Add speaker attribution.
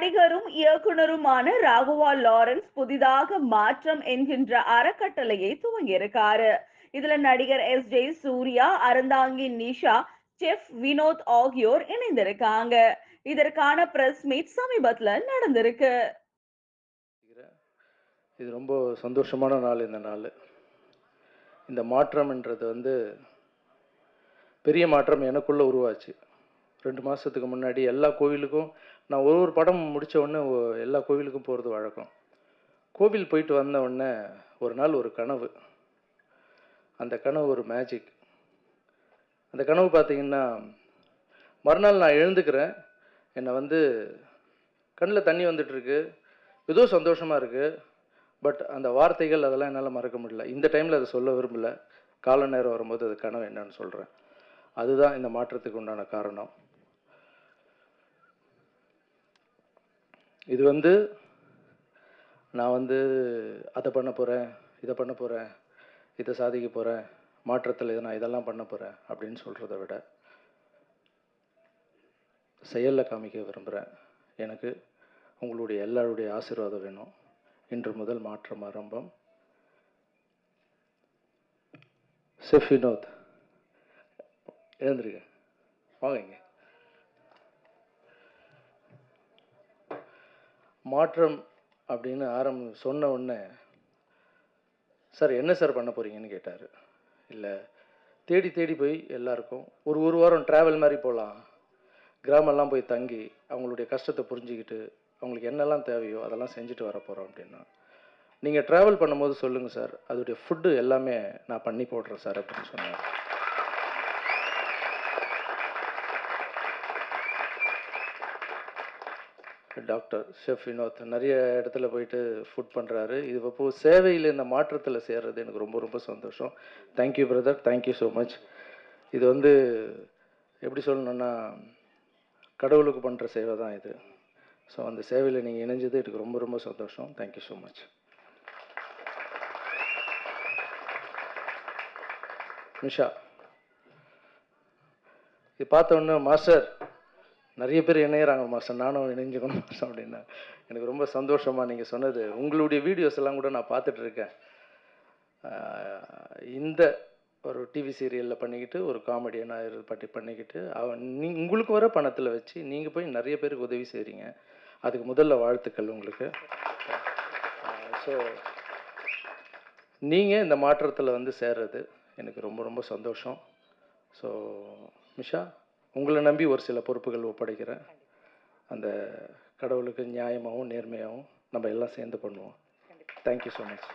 Speaker 1: நடிகரும் இயக்குனருமான ராகுவா லாரன்ஸ் புதிதாக மாற்றம் என்கின்ற அறக்கட்டளையை துவங்கியிருக்காரு. இதுல நடிகர் S J Suryah Aranthangi Nisha chef Vinoth ஆகியோர் இணைந்திருக்காங்க. இதற்கான பிரஸ் மீட் சமீபத்துல நடந்திருக்கு.
Speaker 2: இது ரொம்ப சந்தோஷமான நாள் இந்த நாள். இந்த மாற்றம்ன்றது வந்து பெரிய மாற்றம் எனக்குள்ளே உருவாச்சு. ரெண்டு மாதத்துக்கு முன்னாடி எல்லா கோவிலுக்கும் நான் ஒரு ஒரு படம் முடித்த உடனே எல்லா கோவிலுக்கும் போகிறது வழக்கம். கோவில் போயிட்டு வந்த உடனே ஒரு நாள் ஒரு கனவு. அந்த கனவு ஒரு மேஜிக் அந்த கனவு பார்த்தீங்கன்னா மறுநாள் நான் எழுந்துக்கிறேன். என்னை வந்து கண்ணில் தண்ணி வந்துட்டுருக்கு. ஏதோ சந்தோஷமாக இருக்குது பட் அந்த வார்த்தைகள் அதெல்லாம் என்னால் மறக்க முடியல. இந்த டைமில் அதை சொல்ல விரும்பலை. கால நேரம் வரும்போது அது கனவு என்னன்னு சொல்கிறேன் அதுதான் இந்த மாற்றத்துக்கு உண்டான காரணம். இது வந்து நான் வந்து அதை பண்ண போகிறேன் இதை பண்ண போகிறேன் இதை சாதிக்க போகிறேன் மாற்றத்தில் இதை நான் இதெல்லாம் பண்ண போகிறேன் அப்படின்னு சொல்கிறத விட செயலில் காமிக்க விரும்புகிறேன் எனக்கு உங்களுடைய எல்லாருடைய ஆசீர்வாதம் வேணும். இன்று முதல் மாற்றம் ஆரம்பம். செஃப் வினோத் எழுந்திருக்க வாங்க மாற்றம் அப்படின்னு ஆரம் சொன்ன உடனே சார் என்ன சார் பண்ண போறீங்கன்னு கேட்டார். இல்லை தேடி தேடி போய் எல்லாருக்கும் ஒரு ஒரு வாரம் ட்ராவல் மாதிரி போகலாம் கிராமெல்லாம் போய் தங்கி அவங்களுடைய கஷ்டத்தை புரிஞ்சுக்கிட்டு அவங்களுக்கு என்னெல்லாம் தேவையோ அதெல்லாம் செஞ்சுட்டு வர போகிறோம் அப்படின்னா நீங்கள் ட்ராவல் பண்ணும்போது சொல்லுங்கள் சார் அதோடைய ஃபுட்டு எல்லாமே நான் பண்ணி போடுறேன் சார் அப்படின்னு சொன்னார். டாக்டர் ஷெஃப் வினோத் நிறைய இடத்துல போயிட்டு ஃபுட் பண்ணுறாரு இது இப்போ சேவையில் இந்த மாற்றத்தில் சேர்றது எனக்கு ரொம்ப ரொம்ப சந்தோஷம். Thank you brother thank you so much இது வந்து எப்படி சொல்லணும்னா கடவுளுக்கு பண்ணுற சேவை தான் இது. ஸோ அந்த சேவையில் நீங்கள் இணைஞ்சது எனக்கு ரொம்ப ரொம்ப சந்தோஷம். தேங்க்யூ ஸோ மச் நிஷா இது பார்த்த உடனே மாஸ்டர் நிறைய பேர் இணையிறாங்க மாஸ்டர். நானும் இணைஞ்சுக்கணும் மாஸ்டர் அப்படின்னா. எனக்கு ரொம்ப சந்தோஷமாக நீங்கள் சொன்னது. உங்களுடைய வீடியோஸ் எல்லாம் கூட நான் பார்த்துட்டு இருக்கேன். இந்த ஒரு டிவி சீரியலில் பண்ணிக்கிட்டு ஒரு காமெடியனாக இது பண்ணி பண்ணிக்கிட்டு அவன் நீ உங்களுக்கு வர பணத்தில் வச்சு நீங்கள் போய் நிறைய பேருக்கு உதவி செய்கிறீங்க அதுக்கு முதல்ல வாழ்த்துக்கள் உங்களுக்கு. ஸோ நீங்கள் இந்த மாற்றத்தில் வந்து சேர்றது எனக்கு ரொம்ப ரொம்ப சந்தோஷம். ஸோ மிஷா உங்களை நம்பி ஒரு சில பொறுப்புகள் ஒப்படைக்கிறேன். அந்த கடவுளுக்கு நியாயமாகவும் நேர்மையாகவும் நம்ம எல்லாம் சேர்ந்து பண்ணுவோம். Thank you so much